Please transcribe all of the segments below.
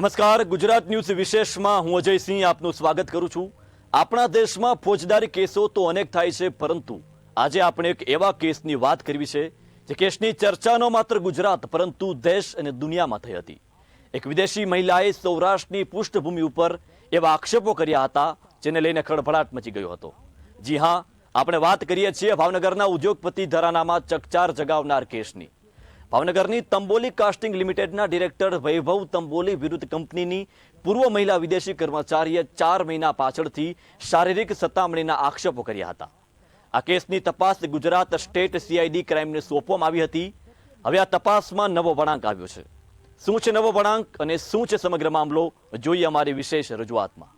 નમસ્કાર, ગુજરાત ન્યૂઝ વિશેષમાં હું અજયસિંહ આપનું સ્વાગત કરું છું. આપણા દેશમાં ફોજદારી કેસો તો અનેક થાય છે, પરંતુ આજે આપણે એક એવા કેસની વાત કરવી છે, જે કેસની ચર્ચાનો માત્ર ગુજરાત, પરંતુ દેશ અને દુનિયામાં થઈ હતી. એક વિદેશી મહિલાએ સૌરાષ્ટ્રની પૃષ્ઠભૂમિ ઉપર એવા આક્ષેપો કર્યા હતા, જેને લઈને ખળભળાટ મચી ગયો હતો. જી હા, આપણે વાત કરીએ છીએ ભાવનગરના ઉદ્યોગપતિ ધરાનામાં ચકચાર જગાવનાર કેસની. ભાવનગરની તંબોલી કાસ્ટિંગ લિમિટેડના ડિરેક્ટર વૈભવ તંબોલી વિરુદ્ધ કંપનીની પૂર્વ મહિલા વિદેશી કર્મચારીએ ચાર મહિના પાછળથી શારીરિક સતામણીના આક્ષેપો કર્યા હતા. આ કેસની તપાસ ગુજરાત સ્ટેટ સીઆઈડી ક્રાઇમને સોંપવામાં આવી હતી. હવે આ તપાસમાં નવો વળાંક આવ્યો છે. શું છે નવો વળાંક અને શું છે સમગ્ર મામલો? જોઈએ અમારી વિશેષ રજૂઆતમાં.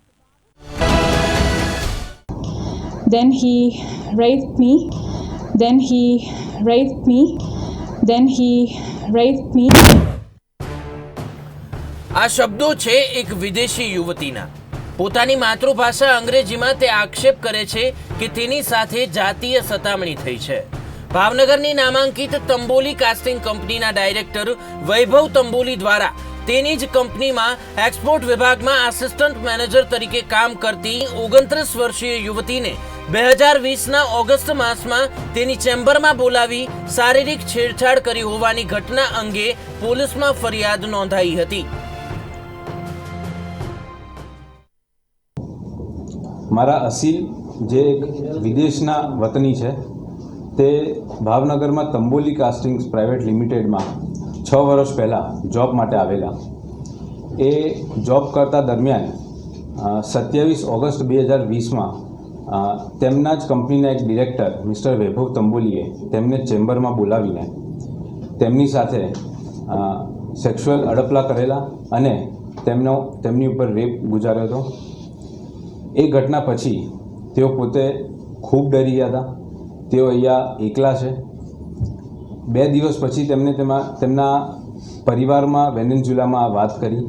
Then he raped me. Then he raped me. Then he raped me. આ શબ્દો છે એક વિદેશી યુવતીના પોતાની માતૃભાષા અંગ્રેજીમાં તે આક્ષેપ કરે છે કે તેની સાથે જાતીય સતામણી થઈ છે ભાવનગરની નામાંકિત તંબોલી કાસ્ટિંગ કંપનીના ડાયરેક્ટર વૈભવ તંબોલી દ્વારા તેની જ કંપનીમાં એક્સપોર્ટ વિભાગમાં આસિસ્ટન્ટ મેનેજર તરીકે કામ કરતી ઓગણત્રીસ વર્ષીય યુવતીને બે હજાર વીસના ઓગસ્ટ માસમાં તેની ચેમ્બરમાં બોલાવી શારીરિક છેડછાડ કરી હોવાની ઘટના અંગે પોલીસમાં ફરિયાદ નોંધાઈ હતી. મારા અસીલ, જે એક વિદેશના વતની છે, તે ભાવનગરમાં તંબોલી કાસ્ટિંગ્સ પ્રાઇવેટ લિમિટેડમાં છ વર્ષ પહેલાં જોબ માટે આવેલા. એ જોબ કરતા દરમિયાન સત્યાવીસ ઓગસ્ટ બે હજાર વીસમાં તેમના જ કંપનીના એક ડિરેક્ટર, મિસ્ટર વૈભવ તંબોલીએ તેમને ચેમ્બરમાં બોલાવીને તેમની સાથે સેક્સ્યુઅલ અડપલા કરેલા અને તેમનો, તેમની ઉપર રેપ ગુજાર્યો હતો. એ ઘટના પછી તેઓ પોતે ખૂબ ડરી ગયા હતા. તેઓ અહીંયા એકલા છે. બે દિવસ પછી તેમને તેમાં, તેમના પરિવારમાં વેનેન્ઝુલામાં વાત કરી.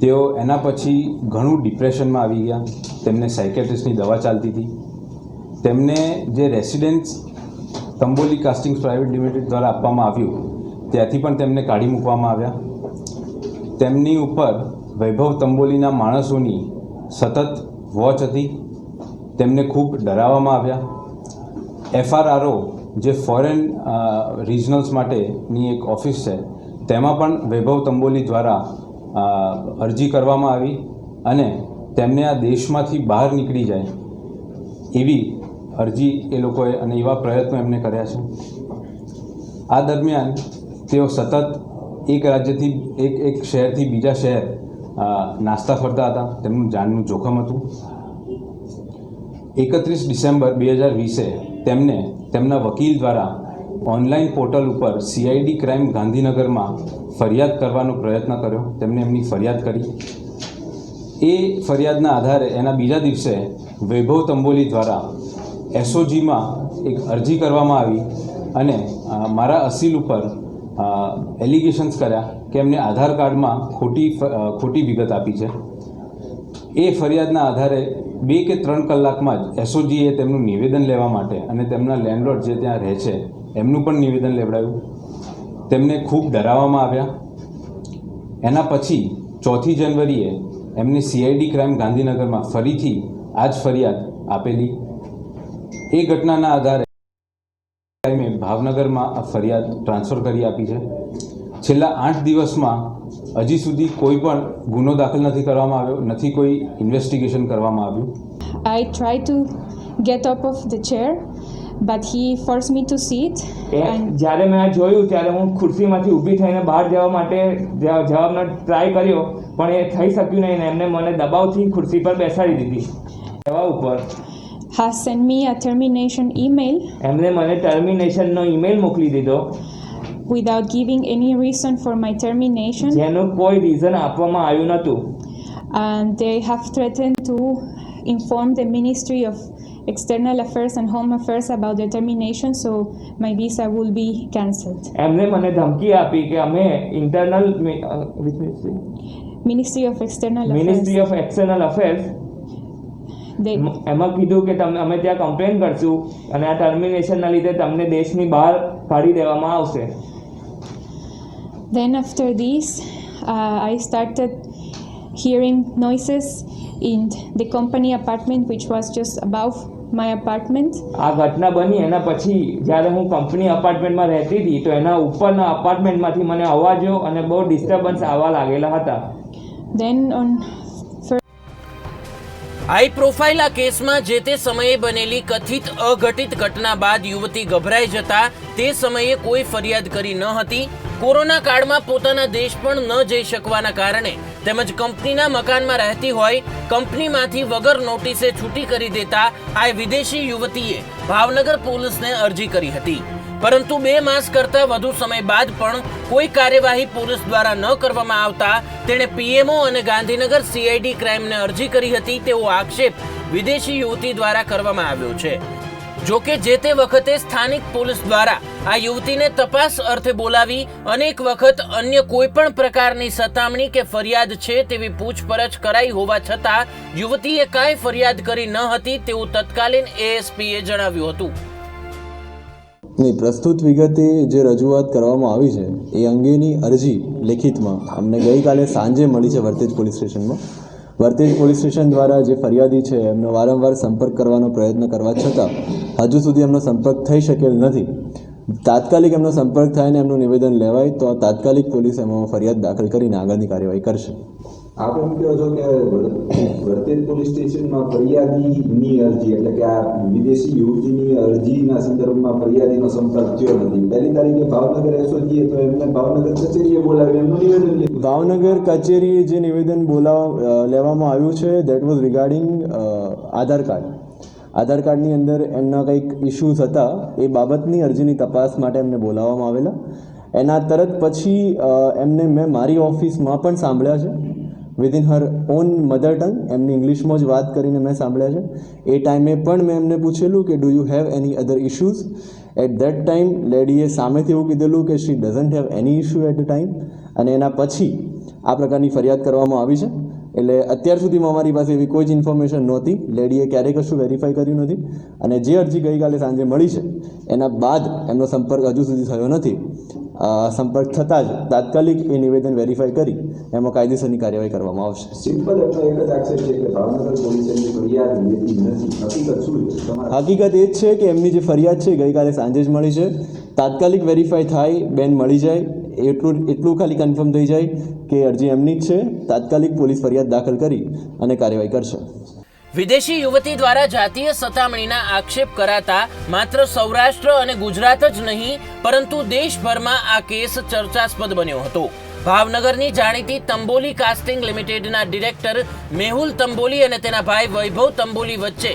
તેઓ એના પછી ઘણું ડિપ્રેશનમાં આવી ગયા. તેમને સાયકેટ્રિસ્ટની દવા ચાલતી હતી. તેમને જે residence Tamboli castings private limited દ્વારા આપવામાં આવ્યું, ત્યાંથી પણ તેમને કાઢી મૂકવામાં આવ્યા. તેમની ઉપર વૈભવ તંબોલીના માણસોની સતત વોચ હતી. તેમને ખૂબ ડરાવવામાં આવ્યા. એફઆરઆરઓ જે ફોરેન રિજનલ્સ માટેની એક ઓફિસ છે, તેમાં પણ વૈભવ તંબોલી દ્વારા અરજી કરવામાં આવી અને તેમને આ દેશમાંથી બહાર નીકળી જાય એવી અરજી એ લોકોએ અને એવા પ્રયત્નો એમને કર્યા છે. આ દરમિયાન તેઓ સતત એક રાજ્યથી એક એક શહેરથી બીજા શહેર નાસ્તા ફરતા હતા. તેમનું જાનનું જોખમ હતું. એકત્રીસ ડિસેમ્બર બે હજાર વીસે તેમને તેમના વકીલ દ્વારા ઓનલાઈન પોર્ટલ ઉપર સીઆઈડી ક્રાઇમ ગાંધીનગરમાં ફરિયાદ કરવાનો પ્રયત્ન કર્યો. તેમને એમની ફરિયાદ કરી. એ ફરિયાદના આધારે એના બીજા દિવસે વૈભવ તંબોલી દ્વારા એસઓજીમાં એક અરજી કરવામાં આવી અને મારા અસીલ ઉપર એલિગેશન્સ કર્યા કે એમને આધાર કાર્ડમાં ખોટી ખોટી વિગત આપી છે. એ ફરિયાદના આધારે બે કે ત્રણ કલાકમાં જ એસઓજીએ તેમનું નિવેદન લેવા માટે અને તેમના લેન્ડલોર્ડ જે ત્યાં રહે છે, એમનું પણ નિવેદન લેવડાવ્યું. તેમને ખૂબ ડરાવવામાં આવ્યા. એના પછી ચોથી જાન્યુઆરીએ એમને સીઆઈડી ક્રાઇમ ગાંધીનગરમાં ફરીથી આ જ ફરિયાદ આપેલી. એ ઘટનાના આધારે ક્રાઇમે ભાવનગરમાં આ ફરિયાદ ટ્રાન્સફર કરી આપી છે. છેલ્લા આઠ દિવસમાં હજી સુધી કોઈ પણ ગુનો દાખલ નથી કરવામાં આવ્યો નથી કોઈ ઇન્વેસ્ટિગેશન કરવામાં આવ્યું. I try to get up of the chair but he force me to sit એ જ્યારે મેં આ જોયું ત્યારે હું ખુરશીમાંથી ઊભી થઈને બહાર જવા માટે જવાબનો જવાનો ટ્રાય કર્યો. પણ એ થઈ શક્યું નહીં ને એમને મને દબાવથી ખુરશી પર બેસાડી દીધી જવા ઉપર has sent me a termination email એમને મને ટર્મિનેશનનો ઈમેલ મોકલી દીધો without giving any reason for my termination. જેનું કોઈ રીઝન આપવામાં આવ્યું નહોતું And they have threatened to inform the Ministry of External Affairs and Home Affairs about the termination, so my visa will be cancelled. એમને મને ધમકી આપી કે અમે internal Ministry of external ministry of external affairs એમાં કીધું કે તમે અમે ત્યાં કમ્પ્લેન કરશું અને આ ટર્મિનેશનના લીધે તમને દેશની બહાર કાઢી દેવામાં આવશે. Then after this, uh, I started hearing noises in the company apartment, which was just above my apartment. આ ઘટના બની એના પછી જ્યારે હું કંપની અપાર્ટમેન્ટમાં રહેતી હતી તો એના ઉપરના અપાર્ટમેન્ટમાંથી મને અવાજો અને બહુ ડિસ્ટર્બન્સ આવવા લાગેલા હતા. Then on હાઈ પ્રોફાઇલ આ કેસમાં જે તે સમયે બનેલી કથિત અઘટિત ઘટના બાદ યુવતી ગભરાઈ જતા તે સમયે કોઈ ફરિયાદ કરી ન હતી. કોરોના કાળમાં પોતાના દેશ પણ ન જઈ શકવાના કારણે તેમજ કંપનીના મકાનમાં રહેતી હોય, કંપનીમાંથી વગર નોટિસે છૂટી કરી દેતા આ વિદેશી યુવતીએ ભાવનગર પોલીસને અરજી કરી હતી. પરંતુ બે માસ કરતા વધુ સમય બાદ પણ કોઈ કાર્યવાહી પોલીસ દ્વારા ન કરવામાં આવતા તેણે પીએમઓ અને ગાંધીનગર સીઆઈડી ક્રાઇમને અરજી કરી હતી તેવો આક્ષેપ વિદેશી યુવતી દ્વારા કરવામાં આવ્યો છે. જો કે જે તે વખતે સ્થાનિક પોલીસ દ્વારા આ યુવતીને તપાસ અર્થે બોલાવી અનેક વખત અન્ય કોઈ પણ પ્રકારની સતામણી કે ફરિયાદ છે તેવી પૂછપરછ કરાઈ હોવા છતાં યુવતીએ કાંઈ ફરિયાદ કરી ન હતી તેવું તત્કાલીન એએસપીએ જણાવ્યું હતું. નહીં પ્રસ્તુત વિગતે જે રજૂઆત કરવામાં આવી છે, એ અંગેની અરજી લેખિતમાં અમને ગઈકાલે સાંજે મળી છે વર્તેજ પોલીસ સ્ટેશનમાં. વર્તેજ પોલીસ સ્ટેશન દ્વારા જે ફરિયાદી છે, એમનો વારંવાર સંપર્ક કરવાનો પ્રયત્ન કરવા છતાં હજુ સુધી એમનો સંપર્ક થઈ શકેલ નથી. તાત્કાલિક એમનો સંપર્ક થાય ને એમનું નિવેદન લેવાય, તો તાત્કાલિક પોલીસ એમાં ફરિયાદ દાખલ કરીને આગળની કાર્યવાહી કરશે. આપ એમ કહો છો કે વર- વર્તેજ પોલીસ સ્ટેશનમાં ફરિયાદીની અરજી, એટલે કે આ વિદેશી યુવતીની અરજીના સંદર્ભમાં ફરિયાદીનો સંપર્ક થયો નથી. પહેલી તારીખે ભાવનગર એસઓજીએ તો એમને ભાવનગર કચેરીએ બોલાવી એમનું નિવેદન ભાવનગર કચેરીએ જે નિવેદન બોલાવ લેવામાં આવ્યું છે that was regarding Aadhaar card. Aadhaar કાર્ડની અંદર એમના કંઈક ઇશ્યુઝ હતા, એ બાબતની અરજીની તપાસ માટે એમને બોલાવવામાં આવેલા. એના તરત પછી એમને મેં મારી ઓફિસમાં પણ સાંભળ્યા છે. Within her own mother tongue એમની ઇંગ્લિશમાં જ વાત કરીને મેં સાંભળ્યા છે. એ ટાઈમે પણ મેં એમને પૂછેલું કે do you have any other issues at that time લેડીએ સામેથી એવું કીધેલું કે she doesn't have any issue at time અને એના પછી આ પ્રકારની ફરિયાદ કરવામાં આવી છે. એટલે અત્યાર સુધીમાં અમારી પાસે એવી કોઈ જ ઇન્ફોર્મેશન નહોતી. લેડીએ ક્યારેય કશું વેરીફાઈ કર્યું નથી. અને જે અરજી ગઈકાલે સાંજે મળી છે, એના બાદ એમનો સંપર્ક હજુ સુધી થયો નથી. સંપર્ક થતાં જ તાત્કાલિક એ નિવેદન વેરીફાઈ કરી એમાં કાયદેસરની કાર્યવાહી કરવામાં આવશે. સિમ્પલ એમનો એક જ આક્ષેપ છે કે ભાવનગર પોલીસ ફરિયાદ લેતી નથી. હકીકત શું છે? હકીકત એ જ છે કે એમની જે ફરિયાદ છે ગઈકાલે સાંજે જ મળી છે. તાત્કાલિક વેરીફાઈ થાય બેન મળી જાય એટલું એટલું ખાલી કન્ફર્મ થઈ જાય કે અરજી એમની જ છે. તાત્કાલિક પોલીસ ફરિયાદ દાખલ કરી અને કાર્યવાહી કરશે. વિદેશી યુવતી દ્વારા જાતીય સતામણીના આક્ષેપ કરાતા માત્ર સૌરાષ્ટ્ર અને ગુજરાત જ નહીં, પરંતુ દેશભરમાં આ કેસ ચર્ચાસ્પદ બન્યો હતો. ભાવનગરની જાણીતી તંબોલી કાસ્ટિંગ લિમિટેડના ડિરેક્ટર મેહુલ તંબોલી અને તેના ભાઈ વૈભવ તંબોલી વચ્ચે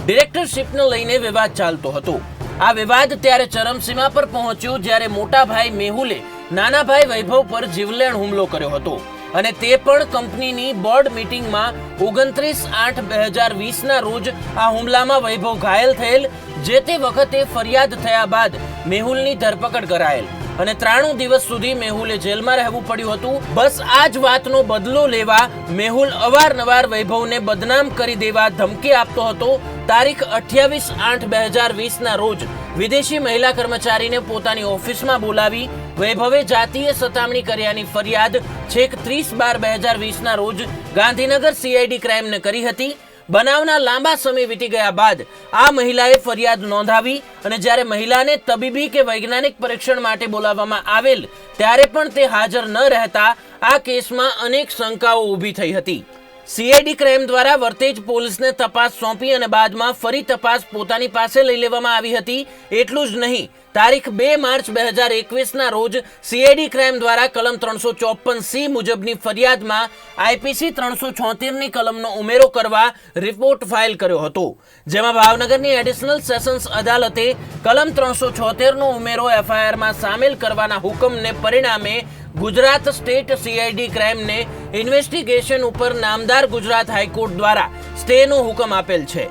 ડિરેક્ટરશીપને લઈને વિવાદ ચાલતો હતો. આ વિવાદ ત્યારે ચરમસીમા પર પહોંચ્યો જ્યારે મોટા ભાઈ મેહુલે નાના ભાઈ વૈભવ પર જીવલેણ હુમલો કર્યો હતો. અને તે પણ કંપનીની બોર્ડ મીટિંગમાં ઓગણત્રીસ આઠ બે હજાર વીસના રોજ આ હુમલામાં વૈભવ ઘાયલ થયેલ, જે તે વખતે ફરિયાદ થયા બાદ મેહુલની ધરપકડ કરાયેલ. અને ત્રાણું દિવસ સુધી મેહુલે જેલમાં રહેવું પડ્યું હતું. બસ આ જ વાતનો બદલો લેવા મેહુલ અવારનવાર વૈભવને બદનામ કરી દેવા ધમકી આપતો હતો. તારીખ અઠ્યાવીસ આઠ બે હજાર વીસના રોજ વિદેશી મહિલા કર્મચારીને પોતાની ઓફિસમાં બોલાવી વૈભવે જાતીય સતામણી કર્યાની ફરિયાદ છેક ત્રીસ બાર બે હજાર વીસના રોજ ગાંધીનગર સીઆઈડી ક્રાઇમને કરી હતી. બનાવના લાંબા સમય વીતી ગયા બાદ આ મહિલાએ ફરિયાદ નોંધાવી અને જ્યારે મહિલાને તબીબી કે વૈજ્ઞાનિક પરીક્ષણ માટે બોલાવવામાં આવેલ, ત્યારે પણ તે હાજર ન રહેતા આ કેસમાં અનેક શંકાઓ ઊભી થઈ હતી. સીઆઈડી ક્રાઇમ દ્વારા વર્તેજ પોલીસને તપાસ સોંપી અને બાદમાં ફરી તપાસ પોતાની પાસે લઈ લેવામાં આવી હતી, એટલું જ નહીં તારીખ બે માર્ચ બે હજાર એકવીસના રોજ સીઆઈડી ક્રાઇમ દ્વારા કલમ ત્રણસો ચોપન સી મુજબની ફરિયાદમાં આઈપીસી ત્રણસો છોતેરની કલમનો ઉમેરો કરવા રિપોર્ટ ફાઇલ કર્યો હતો. જેમાં ભાવનગરની એડિશનલ સેશન્સ અદાલતે કલમ ત્રણસો છોતેરનો ઉમેરો એફઆઈઆરમાં સામેલ કરવાના હુકમને પરિણામે ગુજરાત સ્ટેટ સીઆઈડી ક્રાઇમને ઇન્વેસ્ટિગેશન ઉપર નામદાર ગુજરાત હાઈકોર્ટ દ્વારા સ્ટેનો હુકમ આપેલ છે.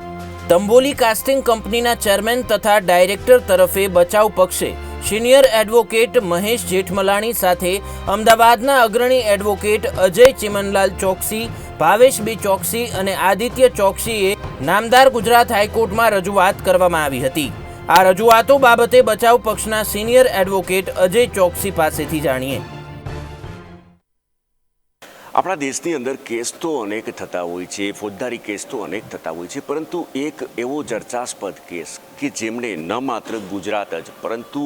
તંબોલી કાસ્ટિંગ કંપનીના ચેરમેન તથા ડાયરેક્ટર તરફે બચાવ પક્ષે સિનિયર એડવોકેટ મહેશ જેઠમલાણી સાથે અમદાવાદના અગ્રણી એડવોકેટ અજય ચિમનલાલ ચોકસી, ભાવેશ બી ચોકસી અને આદિત્ય ચોકસીએ નામદાર ગુજરાત હાઈકોર્ટમાં રજૂઆત કરવામાં આવી હતી. આ રજૂઆતો બાબતે બચાવ પક્ષના સિનિયર એડવોકેટ અજય ચોકસી પાસેથી જાણીએ. આપણા દેશની અંદર કેસ તો અનેક થતા હોય છે, ફોજદારી કેસ તો અનેક થતા હોય છે, પરંતુ એક એવો ચર્ચાસ્પદ કેસ કે જેમણે ન માત્ર ગુજરાત જ, પરંતુ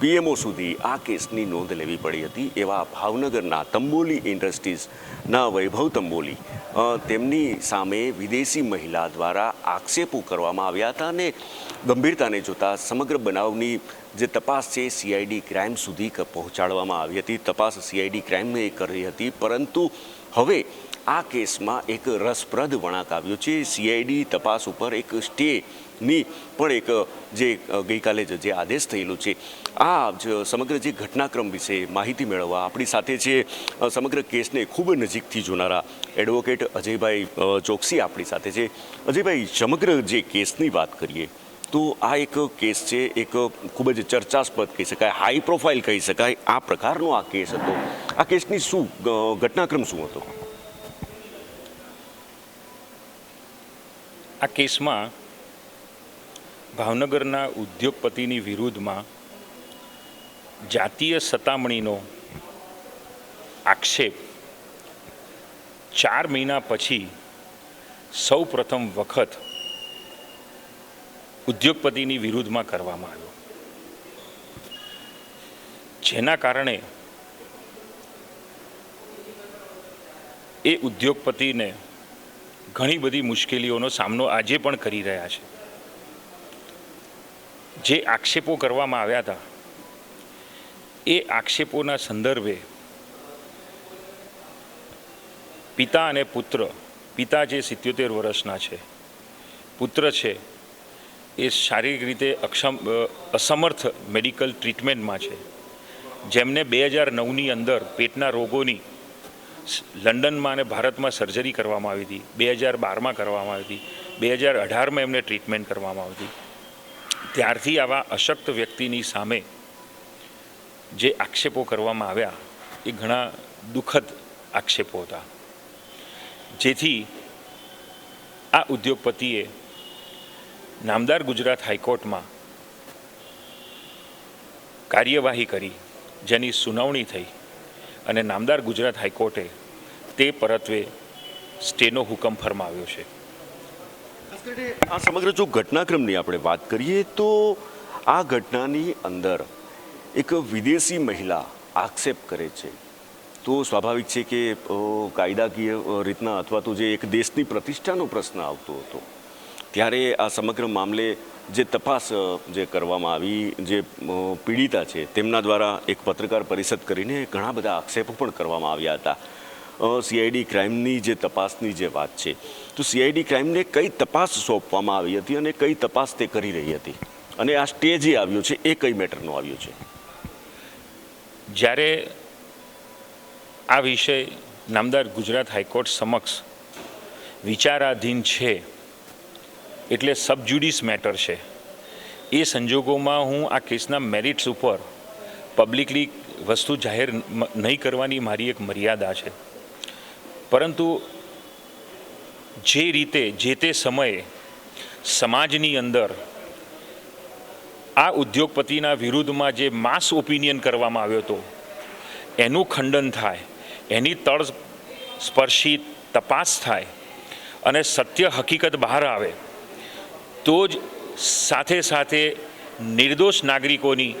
પીએમઓ સુધી આ કેસની નોંધ લેવી પડી હતી એવા ભાવનગરના તંબોલી ઇન્ડસ્ટ્રીઝના વૈભવ તંબોલી તેમની સામે વિદેશી મહિલા દ્વારા આક્ષેપો કરવામાં આવ્યા હતા અને ગંભીરતાને જોતા સમગ્ર બનાવની જે તપાસ છે સીઆઈડી ક્રાઇમ સુધી પહોંચાડવામાં આવી હતી. તપાસ સીઆઈડી ક્રાઇમને કરી હતી, પરંતુ હવે આ કેસમાં એક રસપ્રદ વળાંક આવ્યો છે. સીઆઈડી તપાસ ઉપર એક સ્ટેની પણ એક જે ગઈકાલે જ જે આદેશ થયેલો છે, આ જ સમગ્ર જે ઘટનાક્રમ વિશે માહિતી મેળવવા આપણી સાથે છે સમગ્ર કેસને ખૂબ નજીકથી જોનારા એડવોકેટ અજયભાઈ ચોકસી આપણી સાથે છે. અજયભાઈ, સમગ્ર જે કેસની વાત કરીએ, તો આ એક કેસ છે, એક ખૂબ જ ચર્ચાસ્પદ કહી શકાય, હાઈ પ્રોફાઇલ કહી શકાય, આ પ્રકારનો આ કેસ હતો. આ કેસની શું ઘટનાક્રમ શું હતો? આ કેસમાં ભાવનગરના ઉદ્યોગપતિની વિરુદ્ધમાં જાતીય સતામણીનો આક્ષેપ ચાર મહિના પછી સૌ પ્રથમ વખત ઉદ્યોગપતિની વિરુદ્ધમાં કરવામાં આવ્યો. જેના કારણે એ ઉદ્યોગપતિને ઘણી બધી મુશ્કેલીઓનો સામનો આજે પણ કરી રહ્યા છે. જે આક્ષેપો કરવામાં આવ્યા હતા, એ આક્ષેપોના સંદર્ભે પિતા અને પુત્ર, પિતા જે સિત્યોતેર વર્ષના છે, પુત્ર છે, એ શારીરિક રીતે અક્ષમ અસમર્થ મેડિકલ ટ્રીટમેન્ટમાં છે. જેમને બે હજાર નવની અંદર પેટના રોગોની લંડનમાં અને ભારતમાં સર્જરી કરવામાં આવી હતી, બે હજાર બારમાં કરવામાં આવી હતી, બે હજાર અઢારમાં એમને ટ્રીટમેન્ટ કરવામાં આવી હતી. ત્યારથી આવા અશક્ત વ્યક્તિની સામે જે આક્ષેપો કરવામાં આવ્યા, એ ઘણા દુઃખદ આક્ષેપો હતા. જેથી આ ઉદ્યોગપતિએ નામદાર ગુજરાત હાઈકોર્ટમાં કાર્યવાહી કરી, જેની સુનાવણી થઈ અને નામદાર ગુજરાત હાઈકોર્ટે તે પરત્વે સ્ટેનો હુકમ ફરમાવ્યો છે. કરીને આ સમગ્ર જો ઘટનાક્રમની આપણે વાત કરીએ તો આ ઘટનાની અંદર એક વિદેશી મહિલા આક્ષેપ કરે છે. તો સ્વાભાવિક છે કે કાયદાકીય રીતના અથવા તો જે એક દેશની પ્રતિષ્ઠાનો પ્રશ્ન આવતો હતો. ત્યારે આ સમગ્ર મામલે જે તપાસ જે કરવામાં આવી, જે પીડિતા છે, તેમના દ્વારા એક પત્રકાર પરિષદ કરીને ઘણા બધા આક્ષેપો પણ કરવામાં આવ્યા હતા. સીઆઈડી ક્રાઇમની જે તપાસની જે વાત છે, તો સીઆઈડી ક્રાઇમને કઈ તપાસ સોંપવામાં આવી હતી અને કઈ તપાસ તે કરી રહી હતી? અને આ સ્ટે આવ્યો છે, એ કઈ મેટરનો આવ્યો છે? જ્યારે આ વિષય નામદાર ગુજરાત હાઈકોર્ટ સમક્ષ વિચારાધીન છે, એટલે સબજ્યુડિસ મેટર છે, એ સંજોગોમાં હું આ કેસના મેરિટ્સ ઉપર પબ્લિકલી વસ્તુ જાહેર નહીં કરવાની મારી એક મર્યાદા છે. પરંતુ જે રીતે, જે તે સમયે સમાજની અંદર આ ઉદ્યોગપતિના વિરુદ્ધમાં જે માસ ઓપિનિયન કરવામાં આવ્યો હતો, એનું ખંડન થાય, એની તળ સ્પર્શી તપાસ થાય અને સત્ય હકીકત બહાર આવે, તો જ સાથે સાથે નિર્દોષ નાગરિકોની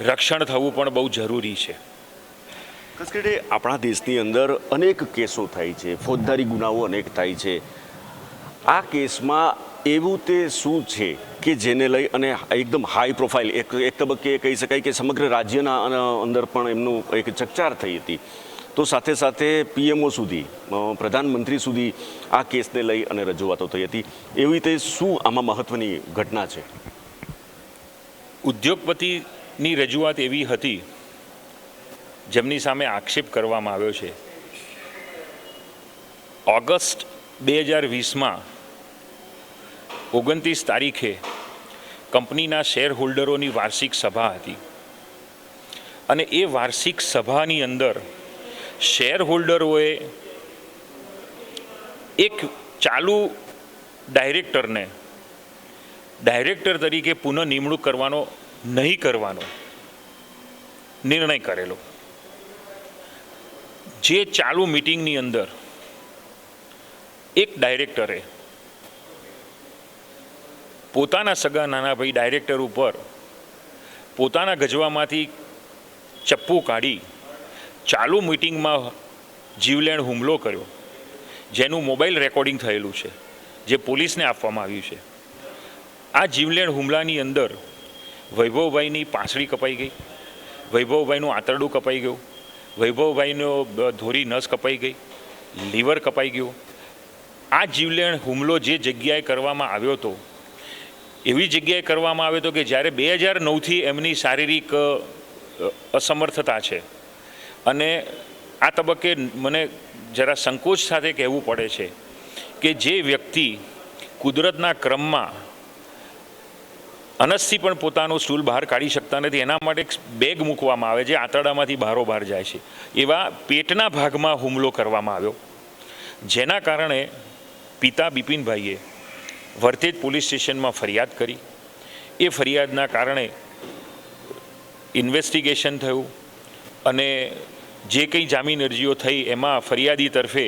રક્ષણ થવું પણ બહુ જરૂરી છે. ખાસ આપણા દેશની અંદર અનેક કેસો થાય છે. ફોજદારી ગુનાઓ અનેક થાય છે. આ કેસમાં એવું તે શું છે કે જેને લઈ અને એકદમ હાઈ પ્રોફાઇલ એક એક તબક્કે કહી શકાય કે સમગ્ર રાજ્યના અંદર પણ એમનું એક ચકચાર થઈ હતી. તો સાથે સાથે પીએમઓ સુધી પ્રધાનમંત્રી સુધી આ કેસને લઈ અને રજૂઆતો થઈ હતી. એવી રીતે શું આમાં મહત્વની ઘટના છે? ઉદ્યોગપતિની રજૂઆત એવી હતી જેમની સામે આક્ષેપ કરવામાં આવ્યો છે. ઓગસ્ટ બે હજાર વીસમાં ઓગણત્રીસ તારીખે કંપનીના શેર હોલ્ડરોની વાર્ષિક સભા હતી. અને એ વાર્ષિક સભાની અંદર શેર હોલ્ડરોએ એક ચાલુ ડાયરેક્ટરને ડાયરેક્ટર તરીકે પુનઃ નિમણૂક કરવાનો નહીં કરવાનો નિર્ણય કરેલો. જે ચાલુ મિટિંગની અંદર એક ડાયરેક્ટરે પોતાના સગા નાના ભાઈ ડાયરેક્ટર ઉપર પોતાના ગજવામાંથી ચપ્પુ કાઢી ચાલુ મિટિંગમાં જીવલેણ હુમલો કર્યો, જેનું મોબાઈલ રેકોર્ડિંગ થયેલું છે, જે પોલીસને આપવામાં આવ્યું છે. આ જીવલેણ હુમલાની અંદર વૈભવભાઈની પાંસળી કપાઈ ગઈ, વૈભવભાઈનું આંતરડું કપાઈ ગયું વૈભવભાઈનો ધોરી નસ કપાઈ ગઈ, લીવર કપાઈ ગયું. આ જીવલેણ હુમલો જે જગ્યાએ કરવામાં આવ્યો હતો, એવી જગ્યાએ કરવામાં આવ્યો હતો કે જ્યારે બે હજાર નવથી એમની શારીરિક અસમર્થતા છે. અને આ તબક્કે મને જરા સંકોચ સાથે કહેવું પડે છે કે જે વ્યક્તિ કુદરતના ક્રમમાં અનસથી પણ પોતાનું સ્ટૂલ બહાર કાઢી શકતા નથી. એના માટે બેગ મૂકવામાં આવે છે, આંતરડામાંથી બારો બહાર જાય છે. એવા પેટના ભાગમાં હુમલો કરવામાં આવ્યો. જેના કારણે પિતા બિપિનભાઈએ વર્તેજ પોલીસ સ્ટેશનમાં ફરિયાદ કરી. એ ફરિયાદના કારણે ઇન્વેસ્ટિગેશન થયું અને જે કંઈ જામીન અરજીઓ થઈ એમાં ફરિયાદી તરફે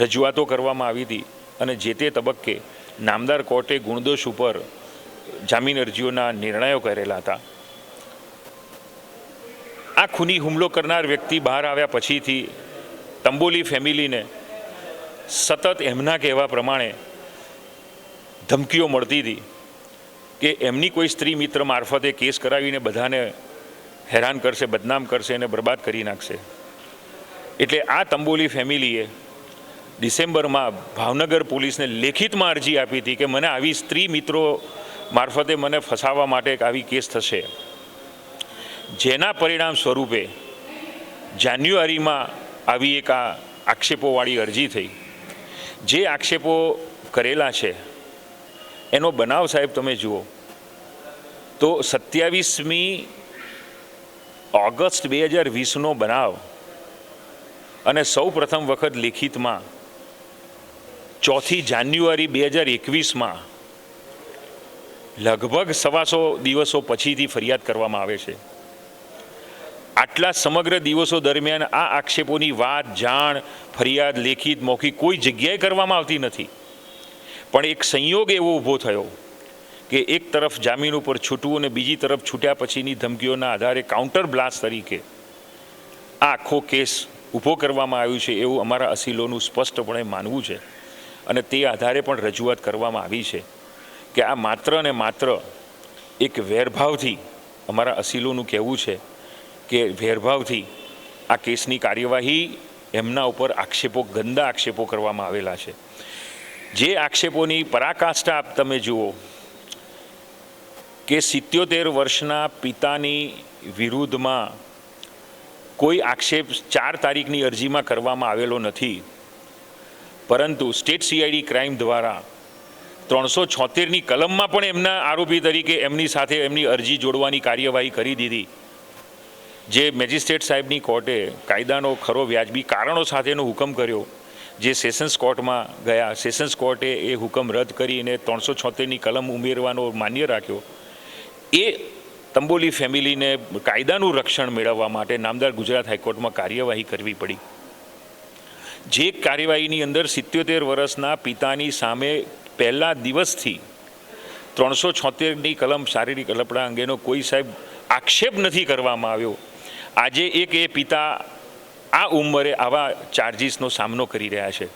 રજૂઆતો કરવામાં આવી હતી અને જે તે તબક્કે નામદાર કોર્ટે ગુણદોષ ઉપર જામીન અરજીઓના નિર્ણયો કરેલા હતા. આ ખૂની હુમલો કરનાર વ્યક્તિ બહાર આવ્યા પછીથી તંબોલી ફેમિલીને સતત એમના કહેવા પ્રમાણે ધમકીઓ મળતી હતી કે એમની કોઈ સ્ત્રી મિત્ર મારફતે કેસ કરાવીને બધાને હેરાન કરશે, બદનામ કરશે અને બરબાદ કરી નાખશે. એટલે આ તંબોલી ફેમિલીએ ડિસેમ્બરમાં ભાવનગર પોલીસને લેખિતમાં અરજી આપી હતી કે મને આવી સ્ત્રી મિત્રો મારફતે મને ફસાવવા માટે એક આવી કેસ થશે. જેના પરિણામ સ્વરૂપે જાન્યુઆરીમાં આવી એક આ આક્ષેપોવાળી અરજી થઈ. જે આક્ષેપો કરેલા છે, એનો બનાવ સાહેબ તમે જુઓ. તો સત્યાવીસમી ઓગસ્ટ બે હજાર વીસનો બનાવ અને સૌ પ્રથમ વખત લેખિતમાં ચોથી જાન્યુઆરી બે હજાર એકવીસમાં લગભગ સવાસો દિવસો પછીથી ફરિયાદ કરવામાં આવે છે. આટલા સમગ્ર દિવસો દરમિયાન આ આક્ષેપોની વાત, જાણ, ફરિયાદ, લેખિત, મૌખિક કોઈ જગ્યાએ કરવામાં આવતી નથી. પણ એક સંયોગ એવો ઊભો થયો કે એક તરફ જામીન ઉપર છૂટવું અને બીજી તરફ છૂટ્યા પછીની ધમકીઓના આધારે કાઉન્ટર બ્લાસ્ટ તરીકે આ આખો કેસ ઊભો કરવામાં આવ્યું છે એવું અમારા અસીલોનું સ્પષ્ટપણે માનવું છે અને તે આધારે પણ રજૂઆત કરવામાં આવી છે. કે આ માત્ર ને માત્ર એક વેરભાવથી અમારા અસીલોનું કહેવું છે કે વેરભાવથી આ કેસની કાર્યવાહી એમના ઉપર આક્ષેપો, ગંદા આક્ષેપો કરવામાં આવેલા છે. જે આક્ષેપોની પરાકાષ્ઠા આપ તમે જુઓ કે સિત્યોતેર વર્ષના પિતાની વિરુદ્ધમાં કોઈ આક્ષેપ ચાર તારીખની અરજીમાં કરવામાં આવેલો નથી, પરંતુ સ્ટેટ સીઆઈડી ક્રાઇમ દ્વારા ત્રણસો છોતેરની કલમમાં પણ એમના આરોપી તરીકે એમની સાથે એમની અરજી જોડવાની કાર્યવાહી કરી દીધી. જે મેજિસ્ટ્રેટ સાહેબની કોર્ટે કાયદાનો ખરો વ્યાજબી કારણો સાથેનો હુકમ કર્યો, જે સેશન્સ કોર્ટમાં ગયા. સેશન્સ કોર્ટે એ હુકમ રદ કરીને ત્રણસો છોતેરની કલમ ઉમેરવાનો માન્ય રાખ્યો. એ તંબોલી ફેમિલીને કાયદાનું રક્ષણ મેળવવા માટે નામદાર ગુજરાત હાઈકોર્ટમાં કાર્યવાહી કરવી પડી. જે કાર્યવાહીની અંદર સિત્યોતેર વર્ષના પિતાની સામે પહેલા દિવસથી ત્રણસો છોતેરની કલમ શારીરિક અલપડા અંગેનો કોઈ સાહેબ આક્ષેપ નથી કરવામાં આવ્યો. આજે એક એ પિતા આ ઉંમરે આવા ચાર્જિસનો સામનો કરી રહ્યા છે.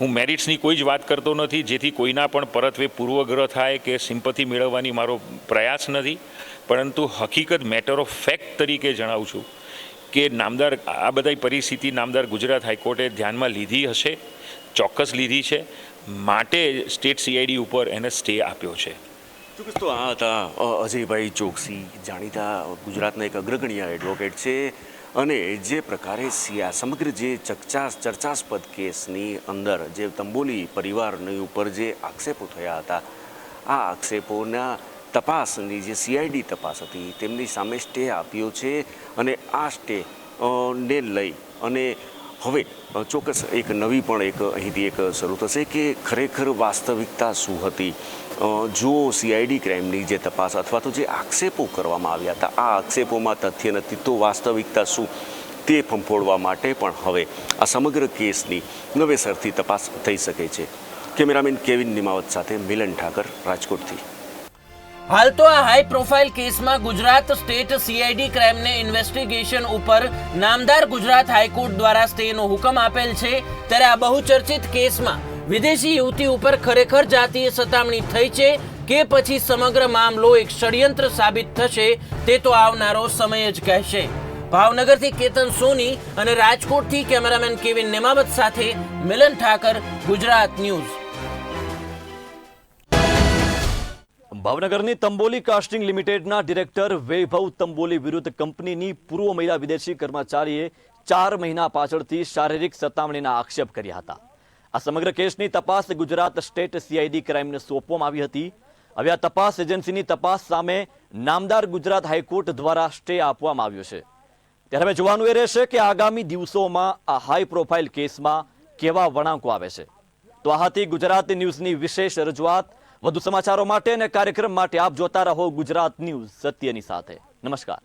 હું મેરિટ્સની કોઈ જ વાત કરતો નથી, જેથી કોઈના પણ પરત્વે પૂર્વગ્રહ થાય કે સિમ્પથી મેળવવાની મારો પ્રયાસ નથી. પરંતુ હકીકત મેટર ઓફ ફેક્ટ તરીકે જણાવું છું કે નામદાર આ બધી પરિસ્થિતિ નામદાર ગુજરાત હાઈકોર્ટે ધ્યાનમાં લીધી હશે, ચોક્કસ લીધી છે. માટે સ્ટેટ સીઆઈડી ઉપર એને સ્ટે આપ્યો છે. ચોક્કસ તો આ હતા અજયભાઈ ચોકસી, જાણીતા ગુજરાતના એક અગ્રગણ્ય એડવોકેટ છે અને જે પ્રકારે સિયા સમગ્ર જે ચર્ચા ચર્ચાસ્પદ કેસની અંદર જે તંબોલી પરિવારની ઉપર જે આક્ષેપો થયા હતા, આ આક્ષેપોના તપાસની જે સીઆઈડી તપાસ હતી, તેમની સામે સ્ટે આપ્યો છે અને આ સ્ટે ને લઈ અને હવે ચોક્કસ એક નવી પણ એક અહીંથી એક શરૂ થશે કે ખરેખર વાસ્તવિકતા શું હતી? જો સીઆઈડી ક્રાઇમની જે તપાસ અથવા તો જે આક્ષેપો કરવામાં આવ્યા હતા, આ આક્ષેપોમાં તથ્ય નથી તો વાસ્તવિકતા શું? તે ફંફોડવા માટે પણ હવે આ સમગ્ર કેસની નવેસરથી તપાસ થઈ શકે છે. કેમેરામેન કેવિન નિમાવત સાથે મિલન ઠાકર રાજકોટથી. હાલ તો આ હાઈ પ્રોફાઇલ કેસમાં ગુજરાત સ્ટેટ સીઆઈડી ક્રાઇમને ઇન્વેસ્ટિગેશન ઉપર નામદાર ગુજરાત હાઈકોર્ટ દ્વારા સ્ટેનો હુકમ આપેલ છે. ત્યારે આ બહુચર્ચિત કેસમાં વિદેશી યુવતી ઉપર ખરેખર જાતીય સતામણી થઈ છે કે પછી સમગ્ર મામલો એક ષડયંત્ર સાબિત થશે તે તો આવનારો સમય જ કહેશે. ભાવનગરથી કેતન સોની અને રાજકોટથી કેમેરામેન કેવિન નેમાવત સાથે મિલન ઠાકર, ગુજરાત ન્યૂઝ. ભાવનગરની તંબોલી કાસ્ટિંગ લિમિટેડના ડિરેક્ટર વૈભવ તંબોલી વિરુદ્ધ કંપનીની પૂર્વ મહિલા વિદેશી કર્મચારીએ ચાર મહિના પાછળથી શારીરિક સતામણીના આક્ષેપ કર્યા હતા. આ સમગ્ર કેસની તપાસ ગુજરાત સ્ટેટ સીઆઈડી ક્રાઇમને સોંપવામાં આવી હતી. હવે આ તપાસ એજન્સીની તપાસ સામે નામદાર ગુજરાત હાઈકોર્ટ દ્વારા સ્ટે આપવામાં આવ્યો છે. ત્યારે હવે જોવાનું એ રહેશે કે આગામી દિવસોમાં આ હાઈ પ્રોફાઇલ કેસમાં કેવા વળાંકો આવે છે. તો આ હતી ગુજરાત ન્યૂઝની વિશેષ રજૂઆત વધુ સમાચારો માટે અને કાર્યક્રમ માટે આપ જોતા રહો ગુજરાત ન્યૂઝ સત્યની સાથે. નમસ્કાર.